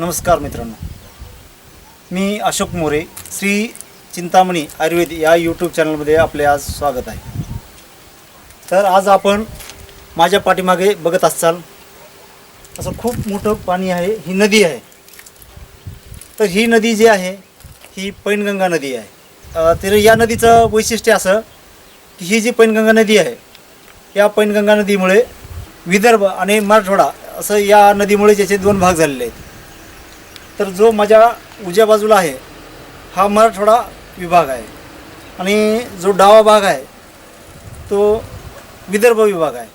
नमस्कार मित्रांनो. मी अशोक मोरे श्री चिंतामणी आयुर्वेद या यूट्यूब चॅनलमध्ये आपले आज स्वागत आहे. तर आज आपण माझ्या पाठीमागे बघत असाल असं खूप मोठं पाणी आहे ही नदी आहे. तर ही नदी जी आहे ही पैनगंगा नदी आहे. तर या नदीचं वैशिष्ट्य असं की ही जी पैनगंगा नदी आहे या पैनगंगा नदीमुळे विदर्भ आणि मराठवाडा असं या नदीमुळे ज्याचे दोन भाग झालेले आहेत. तर जो माझ्या उजव्या बाजूला आहे हा मराठवाडा विभाग आहे. आणि जो डावा भाग आहे तो विदर्भ विभाग आहे.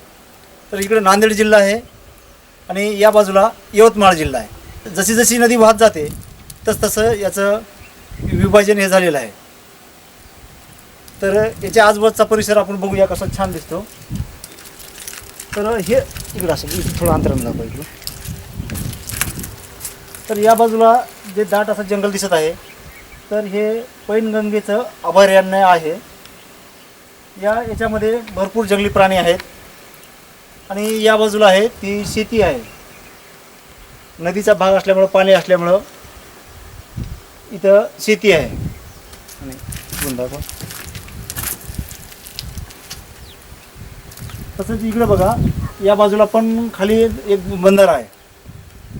तर इकडे नांदेड जिल्हा आहे आणि या बाजूला यवतमाळ जिल्हा आहे. जशी जशी नदी वाहत जाते तस तसं याचं विभाजन हे झालेलं आहे. तर याच्या आजूबाजूचा परिसर आपण बघूया कसा छान दिसतो. तर हे इकडं असं इथं थोडं अंतरानं दाखवा इकडं. तर या बाजूला जे दाट असं जंगल दिसत आहे तर हे पैनगंगेचं अभयारण्य आहे. या याच्यामध्ये भरपूर जंगली प्राणी आहेत आणि या बाजूला आहे ती शेती आहे. नदीचा भाग असल्यामुळं पाणी असल्यामुळं इथं शेती आहे. आणि दाखवा. तसंच इकडं बघा या बाजूला पण खाली एक बंदर आहे.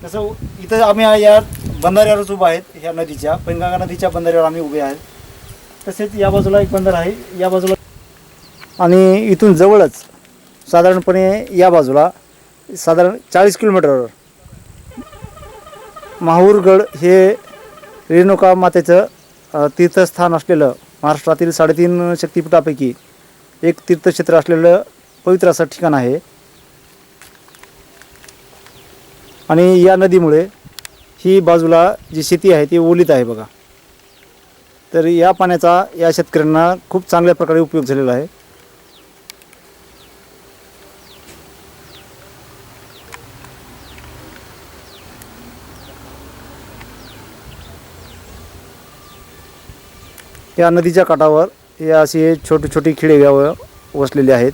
तसं इथं आम्ही या बंधाऱ्यावरच उभा आहेत ह्या नदीच्या पैनगंगा नदीच्या बंधाऱ्यावर आम्ही उभे आहेत. तसेच या बाजूला एक बंदर आहे या बाजूला आणि इथून जवळच साधारणपणे या बाजूला साधारण चाळीस किलोमीटरवर माहूरगड हे रेणुका मातेचं तीर्थस्थान असलेलं महाराष्ट्रातील साडेतीन शक्तिपीठापैकी एक तीर्थक्षेत्र असलेलं पवित्र असं ठिकाण आहे. आणि या नदीमुळे ही बाजूला जी शेती आहे ती ओलीत आहे बघा. तर या पाण्याचा या शेतकऱ्यांना खूप चांगल्या प्रकारे उपयोग झालेला आहे. या नदीच्या काठावर हे असे छोटी छोटी खेडेगावं वसलेली आहेत.